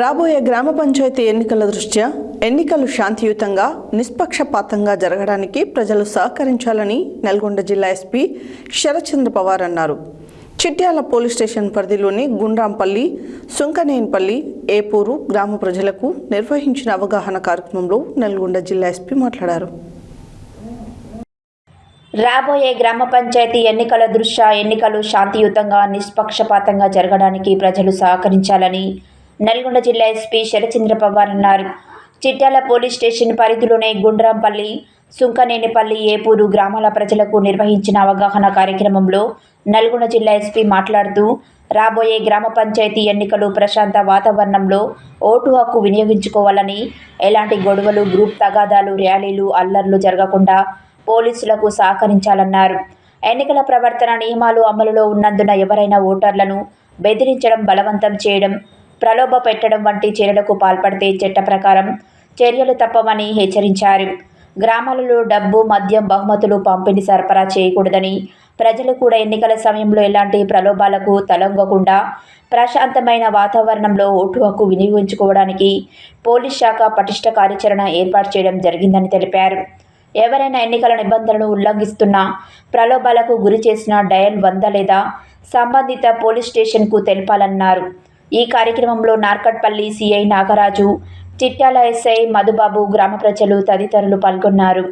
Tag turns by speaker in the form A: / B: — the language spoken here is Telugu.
A: రాబోయే గ్రామ పంచాయతీ ఎన్నికల దృష్ట్యా ఎన్నికలు శాంతియుతంగా నిష్పక్షపాతంగా జరగడానికి ప్రజలు సహకరించాలని నల్గొండ జిల్లా ఎస్పీ శరత్చంద్ర పవార్ అన్నారు. చిట్యాల పోలీస్ స్టేషన్ పరిధిలోని గుండ్రాంపల్లి సుంకనేనిపల్లి ఏపూరు గ్రామ ప్రజలకు నిర్వహించిన అవగాహన కార్యక్రమంలో నల్గొండ జిల్లా ఎస్పీ మాట్లాడారు.
B: రాబోయే గ్రామ పంచాయతీ ఎన్నికల దృష్ట్యా ఎన్నికలు శాంతియుతంగా నిష్పక్షపాతంగా జరగడానికి ప్రజలు సహకరించాలని నల్గొండ జిల్లా ఎస్పీ శరచంద్ర పవార్ అన్నారు. చిట్యాల పోలీస్ స్టేషన్ పరిధిలోనే గుండ్రాంపల్లి సుంకనేనిపల్లి ఏపూరు గ్రామాల ప్రజలకు నిర్వహించిన అవగాహన కార్యక్రమంలో నల్గొండ జిల్లా ఎస్పీ మాట్లాడుతూ రాబోయే గ్రామ పంచాయతీ ఎన్నికలు ప్రశాంత వాతావరణంలో ఓటు హక్కు వినియోగించుకోవాలని ఎలాంటి గొడవలు గ్రూప్ తగాదాలు ర్యాలీలు అల్లర్లు జరగకుండా పోలీసులకు సహకరించాలన్నారు. ఎన్నికల ప్రవర్తన నియమాలు అమలులో ఉన్నందున ఎవరైనా ఓటర్లను బెదిరించడం బలవంతం చేయడం ప్రలోభ పెట్టడం వంటి చర్యలకు పాల్పడితే చట్ట ప్రకారం చర్యలు తప్పవని హెచ్చరించారు. గ్రామాలలో డబ్బు మద్యం బహుమతులు పంపిణీ సరఫరా చేయకూడదని ప్రజలు కూడా ఎన్నికల సమయంలో ఎలాంటి ప్రలోభాలకు తలొంగకుండా ప్రశాంతమైన వాతావరణంలో ఓటు హక్కు వినియోగించుకోవడానికి పోలీస్ శాఖ పటిష్ట కార్యాచరణ ఏర్పాటు చేయడం జరిగిందని తెలిపారు. ఎవరైనా ఎన్నికల నిబంధనలను ఉల్లంఘిస్తున్నా ప్రలోభాలకు గురి చేసిన డయల్ వంద లేదా సంబంధిత పోలీస్ స్టేషన్కు తెలపాలన్నారు. ఈ కార్యక్రమంలో నార్కట్పల్లి సిఐ నాగరాజు చిట్యాల ఎస్ఐ మధుబాబు గ్రామ ప్రజలు తదితరులు పాల్గొన్నారు.